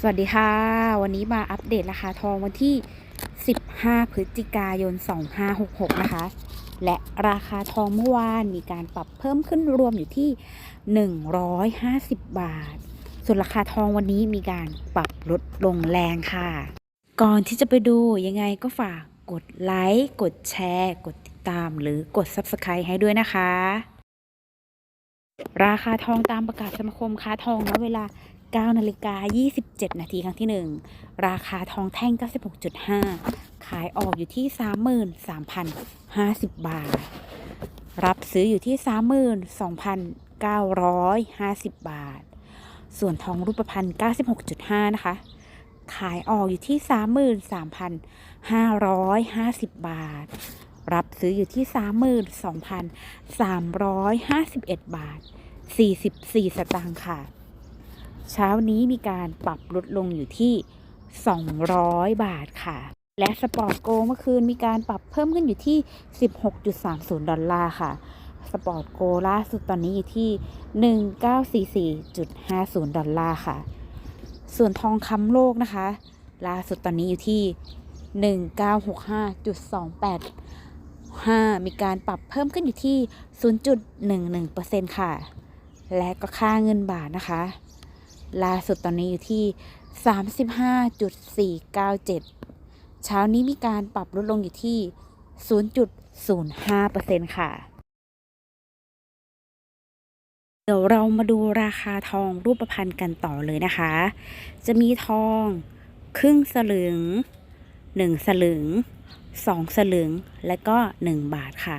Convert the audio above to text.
สวัสดีค่ะ วันนี้มาอัปเดตราคาทองวันที่ 15 พฤศจิกายน 2566 นะคะ และราคาทองเมื่อวานมีการปรับเพิ่มขึ้นรวมอยู่ที่ 150 บาท ส่วนราคาทองวันนี้มีการปรับลดลงแรงค่ะ ก่อนที่จะไปดูยังไงก็ฝากกดไลค์ กดแชร์ กดติดตามหรือกด Subscribe ให้ด้วยนะคะ ราคาทองตามประกาศสมาคมค้าทองณเวลา 9นาฬิกา27 นาทีครั้งที่ 1 ราคาทองแท่ง 96.5 ขายออกอยู่ที่ 33,050 บาท รับซื้ออยู่ที่ 32,950 บาท ส่วนทองรูปพรรณ96.5 นะคะ ขายออกอยู่ที่ 33,550 บาท รับซื้ออยู่ที่ 32,351 บาท 44 สตางค์ค่ะ เช้านี้มีการปรับลดลงอยู่ที่ 200 บาทค่ะ และสปอร์ตโกเมื่อคืนมีการปรับเพิ่มขึ้นอยู่ที่ 16.30 ดอลลาร์ค่ะ สปอร์ตโกล่าสุดตอนนี้อยู่ที่ 1944.50 ดอลลาร์ค่ะ ส่วนทองคำโลกนะคะ ล่าสุดตอนนี้อยู่ที่ 1965.28 5มีการปรับเพิ่มขึ้นอยู่ที่ 0.11%ค่ะ และก็ค่าเงินบาทนะคะ ล่าสุดตอนนี้อยู่ที่ 35.497 เช้านี้มีการปรับลดลงอยู่ที่ 0.05%ค่ะ เดี๋ยวเรามาดูราคาทองรูปพรรณกันต่อเลยนะคะ จะมีทองครึ่งสลึง 1 สลึง 2 สลึง และก็ 1 บาทค่ะ